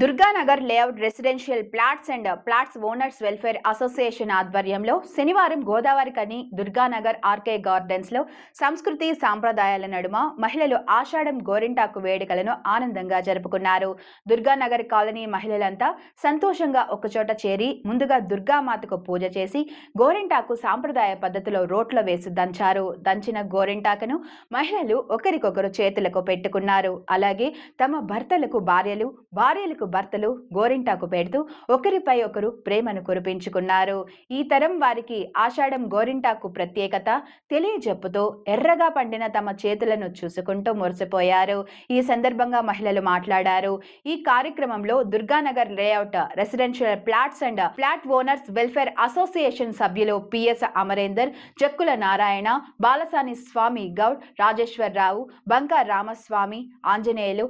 Durganagar layout residential plots and plots owners welfare association ఆధ్వర్యంలో శనివారం గోదావరి కని దుర్గానగర్ ఆర్కే గార్డెన్స్లో సంస్కృతి సాంప్రదాయాల నడుమ మహిళలు ఆషాఢం గోరింటాకు వేడుకలను ఆనందంగా జరుపుకున్నారు. దుర్గానగర్ కాలనీ మహిళలంతా సంతోషంగా ఒకచోట చేరి ముందుగా దుర్గామాతకు పూజ చేసి గోరింటాకు సాంప్రదాయ పద్ధతిలో రోట్లో వేసి దంచారు. దంచిన గోరింటాకును మహిళలు ఒకరికొకరు చేతులకు పెట్టుకున్నారు. అలాగే తమ భర్తలకు భార్యలు భార్యలకు భర్తలు గోరింటాకు పెడుతూ ఒకరిపై ఒకరు ప్రేమను కురిపించుకున్నారు. ఈ తరం వారికి ఆషాఢం గోరింటాకు ప్రత్యేకత తెలియజెప్పుతూ ఎర్రగా పండిన తమ చేతులను చూసుకుంటూ మురిసిపోయారు. ఈ సందర్భంగా మహిళలు మాట్లాడారు. ఈ కార్యక్రమంలో Durganagar layout residential plots and flat owners welfare association సభ్యులు పిఎస్ అమరేందర్ జక్కుల నారాయణ బాలసాని స్వామి గౌడ్ రాజేశ్వరరావు బంకా రామస్వామి ఆంజనేయులు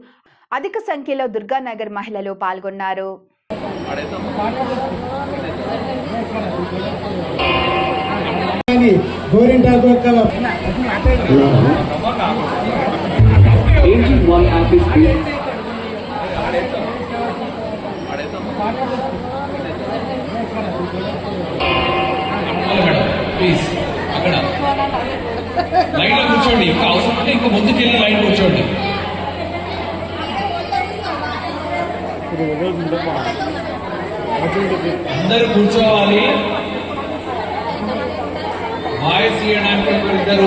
అధిక సంఖ్యలో దుర్గానగర్ మహిళలు పాల్గొన్నారు. ప్లీజ్ అక్కడ. లైన్లో కూర్చోండి. ఇంకా అవసరం ఉంటే ఇంకా ముందుకెళ్ళి లైన్ కూర్చోండి. అందరూ కూర్చోవాలి వాయిస్ ఇవ్వడానికి ఇద్దరు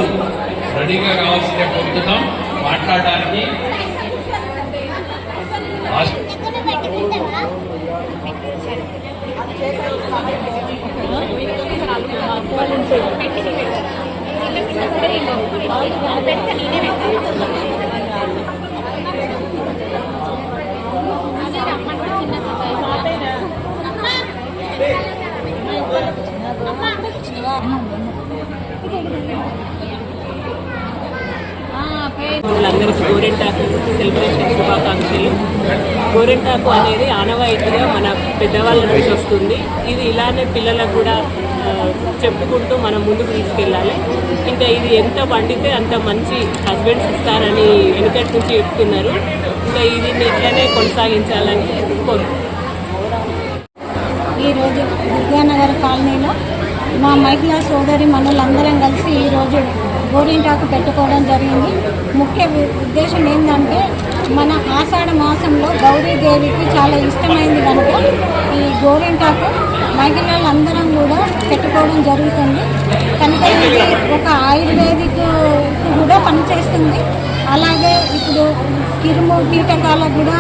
రెడీగా కావాల్సిందే పొందుతాం మాట్లాడడానికి ఆశ- వాళ్ళందరికీ గోరెంటాకు సెలబ్రేషన్ శుభాకాంక్షలు. గోరెంటాకు అనేది ఆనవాయితీగా మన పెద్దవాళ్ళ నుంచి వస్తుంది. ఇది ఇలానే పిల్లలకు కూడా చెప్పుకుంటూ మనం ముందుకు తీసుకెళ్ళాలి. ఇంకా ఇది ఎంత పండితే అంత మంచి హస్బెండ్స్ ఇస్తారని వెనుకటి నుంచి చెప్తున్నారు. ఇంకా ఇది ఇట్లనే కొనసాగించాలని కోరుకుంటున్నాను ఈరోజు దుర్గానగర్ కాలనీలో మా మహిళా సోదరి మనులందరం కలిసి ఈరోజు గోరింటాకు పెట్టుకోవడం జరిగింది. ముఖ్య ఉద్దేశం ఏంటంటే మన ఆషాఢ మాసంలో గౌరీదేవికి చాలా ఇష్టమైంది కనుక ఈ గోరింటాకు మహిళలందరం కూడా పెట్టుకోవడం జరుగుతుంది. కనుక ఇది ఒక ఆయుర్వేదిక్ కూడా పనిచేస్తుంది. అలాగే ఇప్పుడు కిరుము కీటకాలకు కూడా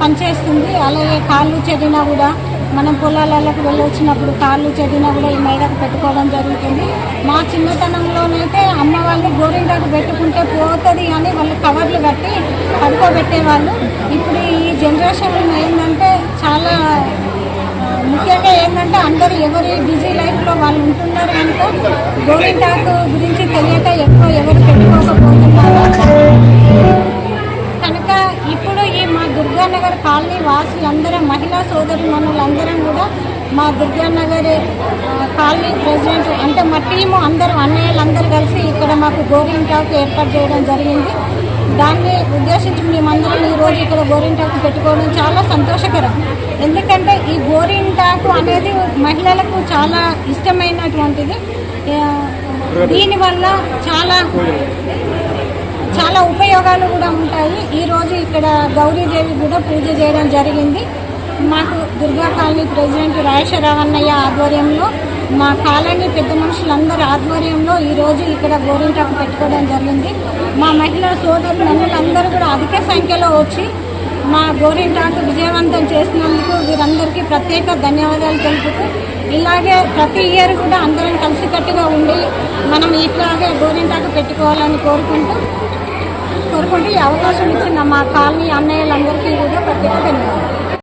పనిచేస్తుంది. అలాగే కాళ్ళు చెదినా కూడా మనం పొలాలకు వెళ్ళొచ్చినప్పుడు కాళ్ళు చెడినా కూడా ఈ మైదాకు పెట్టుకోవడం జరుగుతుంది. మా చిన్నతనంలోనైతే అమ్మ వాళ్ళు గోరింటాకు పెట్టుకుంటే పోతుంది అని వాళ్ళు కవర్లు కట్టి పడుకోబెట్టేవాళ్ళు. ఇప్పుడు ఈ జనరేషన్లో ఏంటంటే చాలా ముఖ్యంగా ఏంటంటే అందరూ ఎవరి బిజీ లైఫ్లో వాళ్ళు ఉంటున్నారు కనుక గోరింటాకు గురించి తెలియక ఎక్కువ ఎవరు పెట్టుకోకపోతున్నారు కనుక ఇప్పుడు ఈ మా దుర్గానగర్ కాలనీ వాసులందరం మహిళా సోదరి మనులందరం కూడా మా దుర్గానగర్ కాలనీ ప్రెసిడెంట్ అంటే మా టీము అందరూ అన్నయ్యలందరూ కలిసి ఇక్కడ మాకు గోరింటాకు ఏర్పాటు చేయడం జరిగింది. దాన్ని ఉద్దేశించి మేమందరం ఈరోజు ఇక్కడ గోరింటాకు పెట్టుకోవడం చాలా సంతోషకరం. ఎందుకంటే ఈ గోరింటాకు అనేది మహిళలకు చాలా ఇష్టమైనటువంటిది. దీనివల్ల చాలా చాలా ఉపయోగాలు కూడా ఉంటాయి. ఈరోజు ఇక్కడ గౌరీదేవి కూడా పూజ చేయడం జరిగింది. మాకు దుర్గా కాలనీ ప్రెసిడెంట్ రాజేశ్వరరావన్నయ్య ఆధ్వర్యంలో మా కాలనీ పెద్ద మనుషులందరి ఆధ్వర్యంలో ఈరోజు ఇక్కడ గోరింటాకు పెట్టుకోవడం జరిగింది. మా మహిళా సోదరులు మహిళలందరూ కూడా అధిక సంఖ్యలో వచ్చి మా గోరింటాకు విజయవంతం చేసినందుకు వీరందరికీ ప్రత్యేక ధన్యవాదాలు తెలుపుతూ ఇలాగే ప్రతి ఇయర్ కూడా అందరం కలిసికట్టుగా ఉండి మనం ఇట్లాగే గోరింటాకు పెట్టుకోవాలని కోరుకుంటూ కోరుకుంటూ ఈ అవకాశం ఇచ్చిన మా కాలనీ అన్నయ్యలందరికీ కూడా ప్రత్యేక ధన్యవాదాలు.